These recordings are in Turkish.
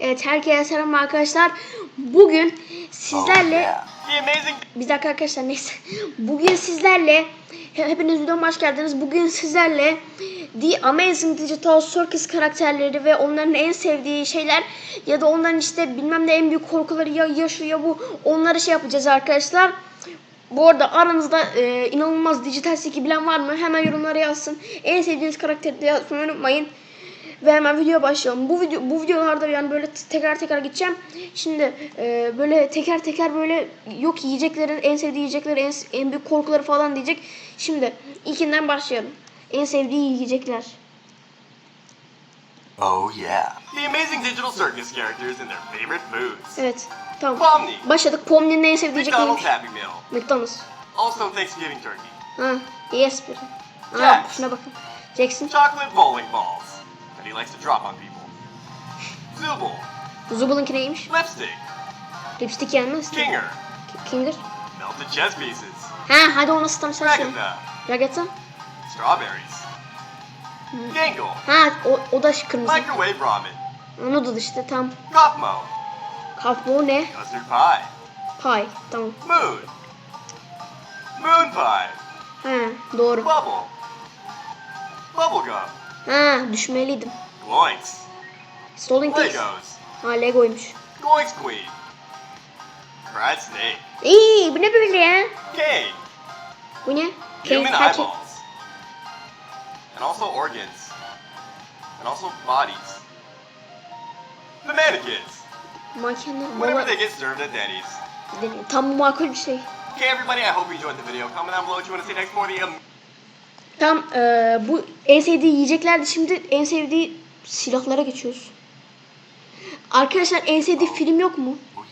Evet herkese selam arkadaşlar. Bugün sizlerle amazing bir dakika arkadaşlar neyse. Bugün sizlerle he- hepiniz videoma hoş geldiniz. Bugün sizlerle The Amazing Digital Circus karakterleri ve onların en sevdiği şeyler ya da onların işte bilmem ne en büyük korkuları ya, ya şu ya bu onları şey yapacağız arkadaşlar. Bu arada aranızda e, inanılmaz dijital siki bilen var mı? Hemen yorumlara yazsın. En sevdiğiniz karakteri de yazmayı unutmayın. Ve hemen video başlayalım. Bu video bu videolarda yani böyle tekrar tekrar gideceğim. Şimdi e, böyle teker teker böyle yok yiyeceklerin en sevdiği yiyecekleri en, en büyük korkuları falan diyecek. Şimdi ilkinden başlayalım. En sevdiği yiyecekler. Oh yeah. The amazing digital circus characters and their favorite foods. Evet. Tamam. Pomni. Başladık. Pomni'nin en sevdiği yiyecek McDonald's neymiş? Happy Meal. McDonald's. Also Thanksgiving turkey. Ha, yes bir. Ha, şuna bakın. Jackson. Chocolate bowling balls that he likes to drop on people. Zubul. Zubul'unki neymiş? Lipstick. Lipstick yenmez. Kinger. Kinger. Melted chess pieces. Ha, hadi onu ısıtalım sen söyle. Ragazza. Strawberries. Gangle. Ha, o, o da kırmızı. Microwave ramen. Onu da işte tam. Kopmo. Kabuğu ne? Custard pie. Pie. Tamam. Moon. Moon pie. Ha, doğru. Bubble. Bubblegum. Ha, düşmeliydim. Stolen Case. Legos. Ha, Lego'ymuş. Goinks Queen. Fried snake. İyi, bu ne böyle ya? Cake. Bu ne? Human Cake, ha, cake. eyeballs. And also organs. And also bodies. The mannequins. Mankenler. Whenever Baba, they get served at Denny's. tam makul bir şey. Okay, everybody, I hope you enjoyed the video. Comment down below what you want to see next for the Tam eee, bu en sevdiği yiyeceklerdi. Şimdi en sevdiği silahlara geçiyoruz. Arkadaşlar en sevdiği film yok mu? Oh.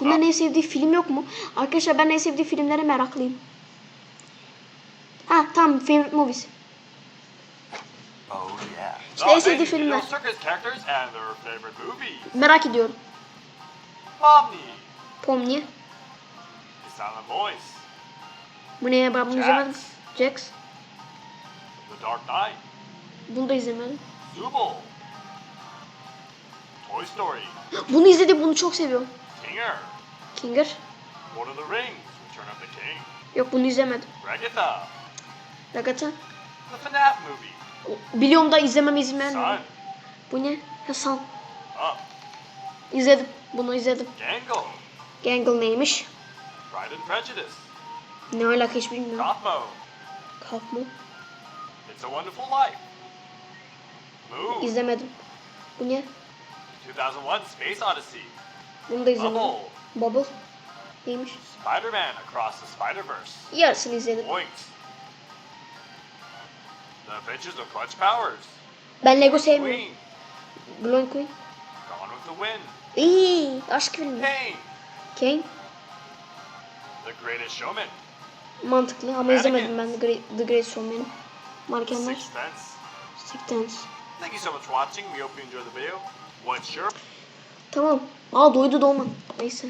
Bunların en sevdiği film yok mu? Arkadaşlar ben en sevdiği filmlere meraklıyım. Ha tamam favorite movies. Oh yeah. İşte en sevdiği filmler. Merak ediyorum. Pomni. Pomni. Bu ne ya ben bunu Jax. izlemedim. Jax. Dark Knight. Bunu da izlemedim. Zubul. Toy Story. Bunu izledim bunu çok seviyorum. Kinger. Kinger. Lord of the Rings. Return of the King. Yok bunu izlemedim. Ragatha. Ragata. The FNAF movie. O- Biliyorum da izlemem Sun. Bu ne? Hasan. Up. İzledim. Bunu izledim. Gangle. Gangle neymiş? Pride and Prejudice. Ne alaka hiç bilmiyorum. Gothmo. Kalk mı? It's a Wonderful Life. Moon. İzlemedim. Bu ne? 2001 Space Odyssey. Bunu da izlemedim. Bubble. Bubble. Neymiş? Spider-Man Across the Spider-Verse. Yarısını izledim. Oinks. The Adventures of Clutch Powers. Ben Lego sevmiyorum. Queen. Blonde Queen. Gone with the Wind. İyi. Aşk filmi. Kane. Kane. The Greatest Showman. Mantıklı ama izlemedim ben The Great, The Great Showman'ı. Mankenler. Sixth Sense. Thank you so much for watching. We hope you enjoyed the video. What's your Tamam. Aa doydu dolma. Neyse.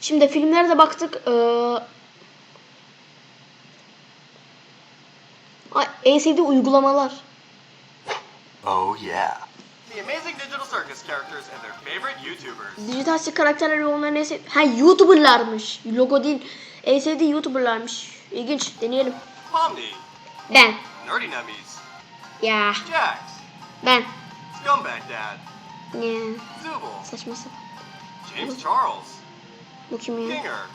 Şimdi filmlere de baktık. Ee... Ay, en sevdiği uygulamalar. Oh yeah. The amazing digital circus characters and their favorite YouTubers. Dijital sik karakterleri onların en sevdiği... Ha YouTuber'larmış. Logo değil. En sevdiği YouTuber'larmış. İlginç. Deneyelim. Pomni. Ben. Nerdy Nummies. Yeah. Jax. Ben. Scumbag Dad. Yeah. Zubul. Saçma sapan. James Charles. Bu kim ya? Kinger.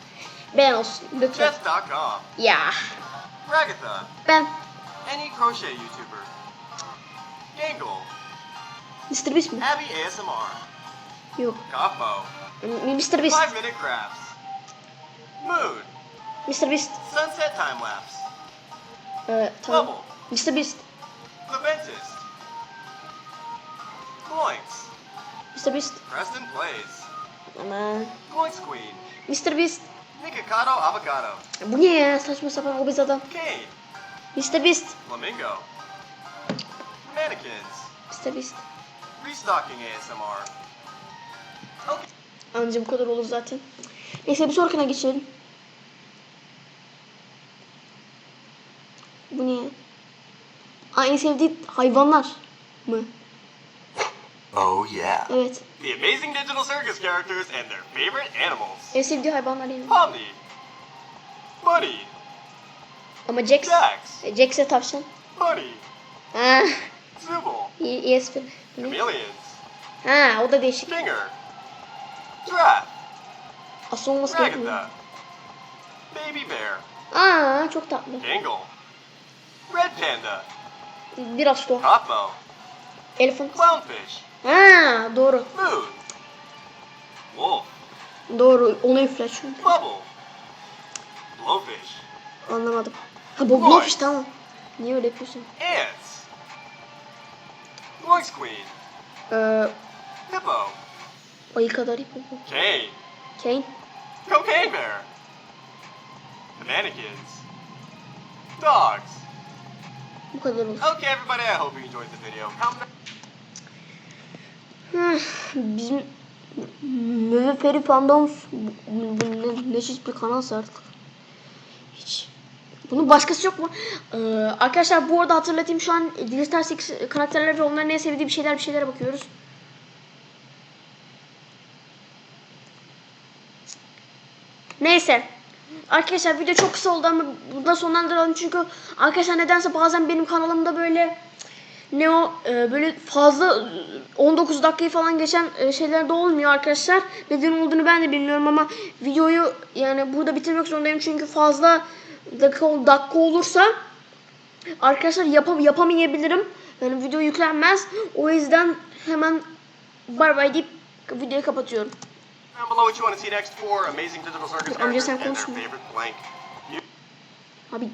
Ben olsun. Lütfen. Chess.com. Ya. Ragatha. Ben. Any crochet YouTuber. Gangle. Mr. Beast mi? Abby ASMR. Yok. Kopmo. Mr. Mm, Beast. Five Minute Crafts. Mood. Mr. Beast. Sunset Time Lapse. Ee, tamam. Bubble. Mr. Beast. The Dentist. Gloinks. Mr. Beast. Preston Plays. Ama. Gloinks Queen. Mr. Beast. Nikocado Avocado. Bu ne ya? Saçma sapan obez adam. Kane. Mr. Beast. Flamingo. Mannequins. Mr. Beast. Restocking ASMR. Okay. Anca bu kadar olur zaten. Neyse bir sonrakine geçelim. Bu ne? Aa, en sevdiği hayvanlar mı? Oh yeah. Evet. The amazing digital circus characters and their favorite animals. En sevdiği hayvanlar yine. Pomni. Bunny. Ama Jax. Jax. E, Jax'e tavşan. Bunny. Ha, espri. Ne? Chameleons. Ha, o da değişik. Stinger. Giraffe. Asıl olması gerekmiyor. Baby bear. Aa, çok tatlı. Dingle. Red panda. Biraz tuhaf. Cosmo. Elephant. Clownfish. Ha, doğru. Moon. Wolf. Doğru. Onu üfle çünkü. Bubble. Blowfish. Anlamadım. Ha bu blowfish tamam. Niye öyle yapıyorsun? Ants. Voice Queen. Ee, Hippo. ayı kadar ip bu. Kane. Kane. Cocaine Bear. The Mannequins. Dogs. Bu kadar olur. Okay, everybody, I hope you enjoyed the video. Bizim Möve Peri bu ne, ne çeşit bir kanalsa artık. Hiç. Bunun başkası yok mu? Ee, arkadaşlar bu arada hatırlatayım şu an Digital Six karakterler ve onların en sevdiği bir şeyler bir şeylere bakıyoruz. Neyse. Arkadaşlar video çok kısa oldu ama burada sonlandıralım çünkü arkadaşlar nedense bazen benim kanalımda böyle ne o e, böyle fazla e, 19 dakikayı falan geçen e, şeyler de olmuyor arkadaşlar. Neden olduğunu ben de bilmiyorum ama videoyu yani burada bitirmek zorundayım çünkü fazla dakika, dakika olursa arkadaşlar yapam yapamayabilirim. Yani video yüklenmez. O yüzden hemen bay bay deyip videoyu kapatıyorum. Down below what you want to see next for amazing digital circus characters and their favorite blank. Abi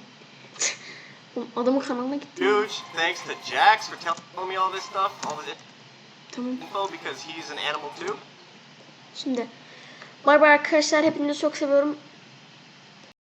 adamın kanalına gittim. Huge thanks to Jax for telling me all this stuff, all this Tamam. info, because he's an animal too. Şimdi bay bay arkadaşlar. Hepinizi çok seviyorum.